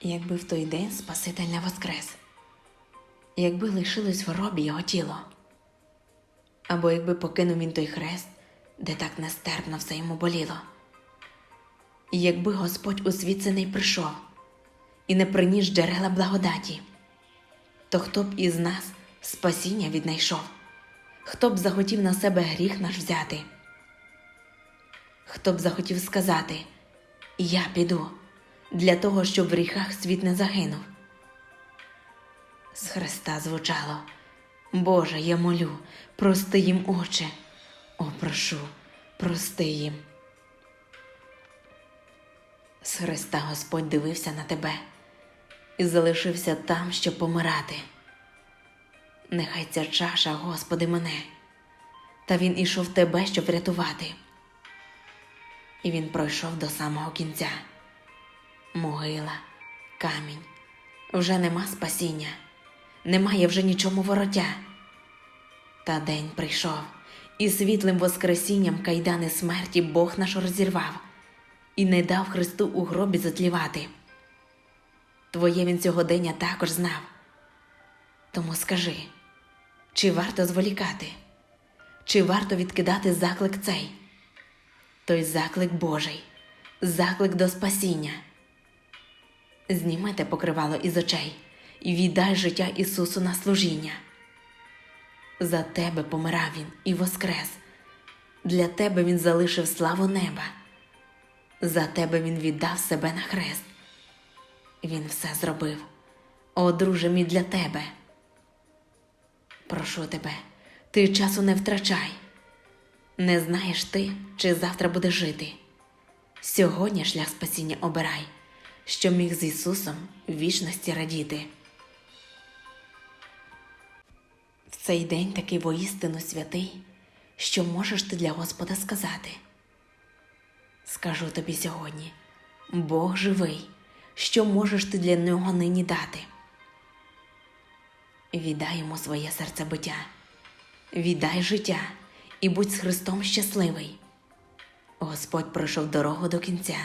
якби в той день Спаситель не воскрес, якби лишилось в робі його тіло, або якби покинув він той хрест, де так нестерпно все йому боліло, і якби Господь у світ це не прийшов і не приніс джерела благодаті, то хто б із нас спасіння віднайшов, хто б захотів на себе гріх наш взяти, хто б захотів сказати, я піду для того, щоб в гріхах світ не загинув. З Христа звучало Боже, я молю, прости їм, Отче, о, прошу, прости їм. З Христа Господь дивився на тебе і залишився там, щоб помирати. Нехай ця чаша, Господи, мене, та Він ішов тебе, щоб врятувати. І він пройшов до самого кінця. Могила, камінь, вже нема спасіння, немає вже нічому вороття. Та день прийшов, і світлим воскресінням кайдани смерті Бог наш розірвав і не дав Христу у гробі затлівати. Твоє він сьогодення також знав. Тому скажи, чи варто зволікати, чи варто відкидати заклик цей? Той заклик Божий, заклик до спасіння. Зніми те покривало із очей і віддай життя Ісусу на служіння. За тебе помирав Він і воскрес, для тебе Він залишив славу неба, за тебе Він віддав себе на хрест. Він все зробив, о, друже мій для тебе. Прошу тебе, ти часу не втрачай. Не знаєш ти, чи завтра будеш жити. Сьогодні шлях спасіння обирай, що міг з Ісусом вічності радіти. В цей день такий воістину святий, що можеш ти для Господа сказати. Скажу тобі сьогодні, Бог живий, що можеш ти для нього нині дати. Віддай йому своє серцебиття, віддай життя і будь з Христом щасливий. Господь пройшов дорогу до кінця,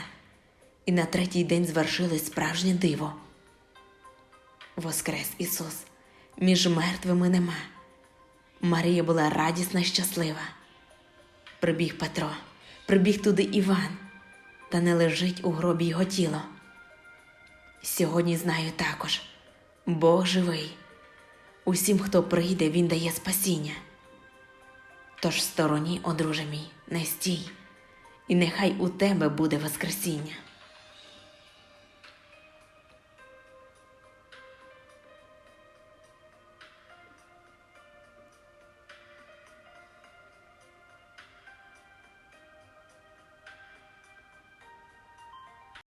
і на третій день звершилось справжнє диво. Воскрес Ісус, між мертвими нема. Марія була радісна й щаслива. Прибіг Петро, прибіг туди Іван, та не лежить у гробі його тіло. Сьогодні знаю також, Бог живий. Усім, хто прийде, Він дає спасіння. Тож стороні, о друже мій, не стій, і нехай у тебе буде Воскресіння.